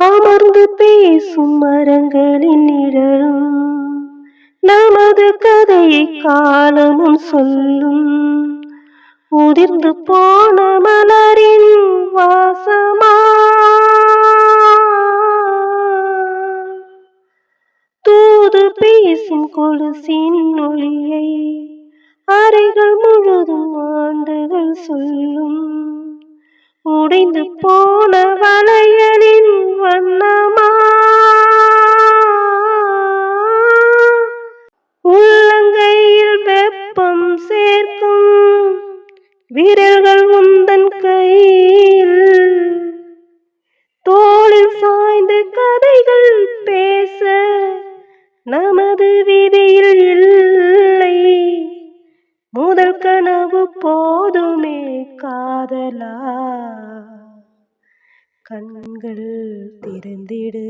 அமர்ந்து பேசும் மரங்களின் நிழலும் நமது கதையை காலமும் சொல்லும். உதிர்ந்து போன மலரின் வாசமா? தூது பேசும் கொலுசின் ஒளியை அறைகள் முழுதும் ஆண்டுகள் சொல்லும். உடைந்து போன வளையலின் வண்ணமா? உள்ளங்கையில் வெப்பம் சேர்க்கும் விரல்கள் உந்தன் கையில். தோளில் சாய்ந்து கதைகள் பேச நமது விதியில் இல்லை. முதல் கனவு போதுமே காதலா? கண்கள் திறந்திடு.